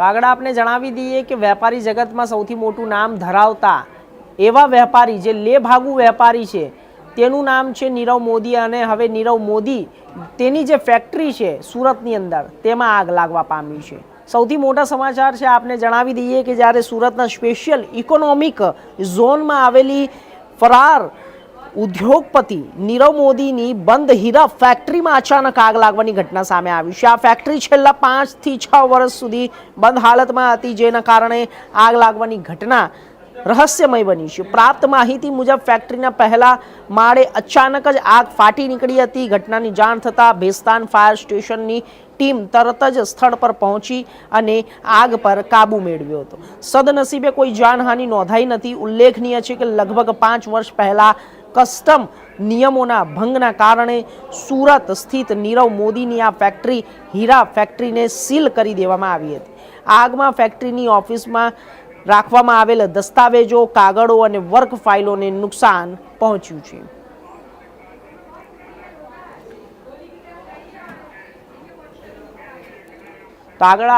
તો આગળ આપણે જણાવી દઈએ કે વેપારી જગતમાં સૌથી મોટું નામ ધરાવતા એવા વેપારી જે લે ભાગુ વેપારી છે, તેનું નામ છે નીરવ મોદી અને હવે નીરવ મોદી તેની જે ફેક્ટરી છે સુરતની અંદર, તેમાં આગ લાગવા પામી છે. સૌથી મોટા સમાચાર છે આપને જણાવી દઈએ કે જ્યારે સુરતના સ્પેશિયલ ઇકોનોમિક ઝોનમાં આવેલી ફરાર ઉદ્યોગપતિ નીરવ મોદીની બંધ હીરા ફેક્ટરીમાં અચાનક આગ લાગવાની ઘટના સામે આવી છે. આ ફેક્ટરી છેલ્લા પાંચથી છ વર્ષ સુધી બંધ હાલતમાં હતી, જેના કારણે આગ લાગવાની ઘટના રહસ્યમય બની છે. પ્રાપ્ત માહિતી મુજબ ફેક્ટરીના પહેલા માળે અચાનક જ આગ ફાટી નીકળી હતી. ઘટનાની જાણ થતાં ભેસ્તાન ફાયર સ્ટેશનની ટીમ તરત જ સ્થળ પર પહોંચી અને આગ પર કાબુ મેળવ્યો હતો. સદનસીબે કોઈ જાનહાનિ નોંધાઈ નથી. ઉલ્લેખનીય છે કે લગભગ પાંચ વર્ષ પહેલા કસ્ટમ નિયમોના ભંગના કારણે સુરત સ્થિત નીરવ મોદીની આ ફેક્ટરી હીરા ફેક્ટરીને સીલ કરી દેવામાં આવી હતી. આગમાં ફેક્ટરીની ઓફિસમાં રાખવામાં આવેલ દસ્તાવેજો, કાગળો અને વર્ક ફાઇલોને નુકસાન પહોંચ્યું છે. તો આગળ